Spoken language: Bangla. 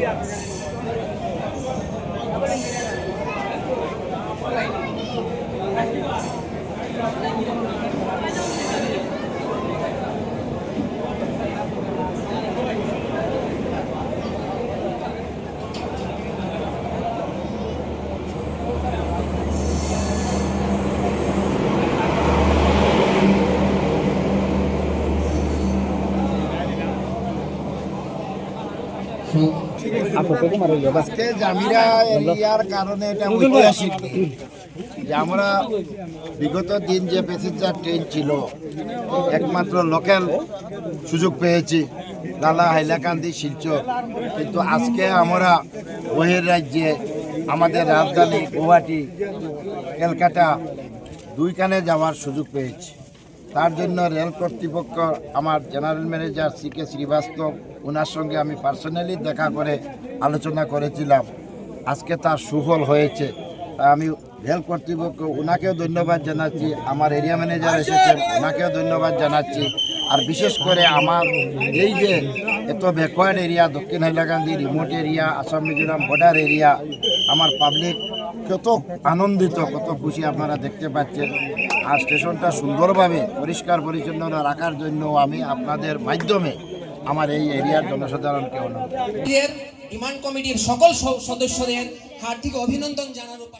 Yeah. আজকে জামিরা এরিয়ার কারণে এটা ঐতিহাসিক যে আমরা বিগত দিন যে প্যাসেঞ্জার ট্রেন ছিল একমাত্র লোকাল সুযোগ পেয়েছি লালা হাইলাকান্দি শিলচর। কিন্তু আজকে আমরা বহির রাজ্যে আমাদের রাজধানী গুয়াহাটি ক্যালকাটা দুইখানে যাওয়ার সুযোগ পেয়েছি। তার জন্য রেল কর্তৃপক্ষ আমার general manager C K Srivastava ওনার সঙ্গে আমি পার্সোনালি দেখা করে আলোচনা করেছিলাম। আজকে তার সুফল হয়েছে। আমি রেল কর্তৃপক্ষ ওনাকেও ধন্যবাদ জানাচ্ছি, আমার এরিয়া ম্যানেজার এসেছেন ওনাকেও ধন্যবাদ জানাচ্ছি। আর বিশেষ করে আমার এই যে এত ব্যাকওয়ার্ড এরিয়া দক্ষিণ Hailakandi remote area Assam, Mizoram border area আমার পাবলিক কত আনন্দিত, কত খুশি আপনারা দেখতে পাচ্ছেন। আর স্টেশনটা সুন্দরভাবে পরিষ্কার পরিচ্ছন্ন রাখার জন্য আমি আপনাদের মাধ্যমে আমার এই এরিয়ার জনসাধারণকে অনুরোধ ইমান কমিটির সকল সদস্যদের হার্দিক অভিনন্দন জানানোর